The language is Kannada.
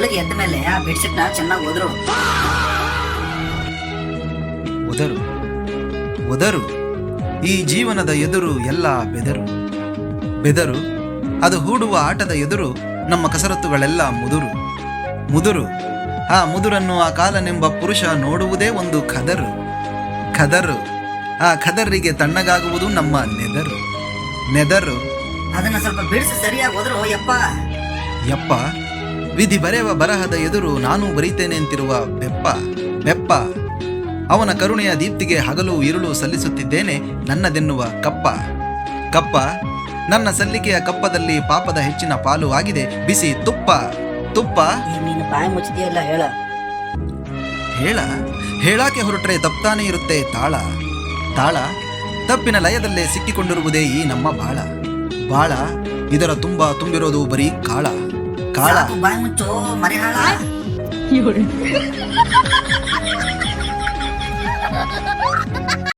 ಮಲಗಿ ಎದ್ದ ಮೇಲೆ ಆ ಬೆಡ್ಶೀಟ್ನ ಚೆನ್ನಾಗಿ ಓದರು. ಒದರು ಒದರು. ಈ ಜೀವನದ ಎದುರು ಎಲ್ಲ ಬೆದರು. ಬೆದರು ಅದು ಹೂಡುವ ಆಟದ ಎದುರು ನಮ್ಮ ಕಸರತ್ತುಗಳೆಲ್ಲ ಮುದುರು. ಮುದುರು ಆ ಮುದುರನ್ನು ಆ ಕಾಲನೆಂಬ ಪುರುಷ ನೋಡುವುದೇ ಒಂದು ಖದರು. ಖದರು ಆ ಖದರಿಗೆ ತಣ್ಣಗಾಗುವುದು ನಮ್ಮ ನೆದರು. ನೆದರು. ಅದನ್ನ ಸ್ವಲ್ಪ ಬಿಡಿಸಿ ಸರಿಯಾಗಿ ಹೋದ್ರು ಯಪ್ಪ. ಯಪ್ಪ ವಿಧಿ ಬರೆಯುವ ಬರಹದ ಎದುರು ನಾನು ಬರೀತೇನೆ ಅಂತಿರುವ ಬೆಪ್ಪ ಬೆಪ್ಪ ಅವನ ಕರುಣೆಯ ದೀಪ್ತಿಗೆ ಹಗಲು ಇರುಳು ಸಲ್ಲಿಸುತ್ತಿದ್ದೇನೆ ನನ್ನದೆನ್ನುವ ಕಪ್ಪ. ಕಪ್ಪ ನನ್ನ ಸಲ್ಲಿಕೆಯ ಕಪ್ಪದಲ್ಲಿ ಪಾಪದ ಹೆಚ್ಚಿನ ಪಾಲು ಆಗಿದೆ. ಬಿಸಿ ತುಪ್ಪ ತುಪ್ಪ. ಹೇಳ. ಹೇಳ ಹೇಳಾಕೆ ಹೊರಟ್ರೆ ತಪ್ತಾನೇ ಇರುತ್ತೆ ತಾಳ. ತಾಳ ತಪ್ಪಿನ ಲಯದಲ್ಲೇ ಸಿಕ್ಕಿಕೊಂಡಿರುವುದೇ ಈ ನಮ್ಮ ಬಾಳ. ಬಾಳ ಇದರ ತುಂಬ ತುಂಬಿರೋದು ಬರೀ ಕಾಳ. ಕಾಳ. ಬಾಯಿ ಮುಚ್ಚು ಮರಿಹಾಳ.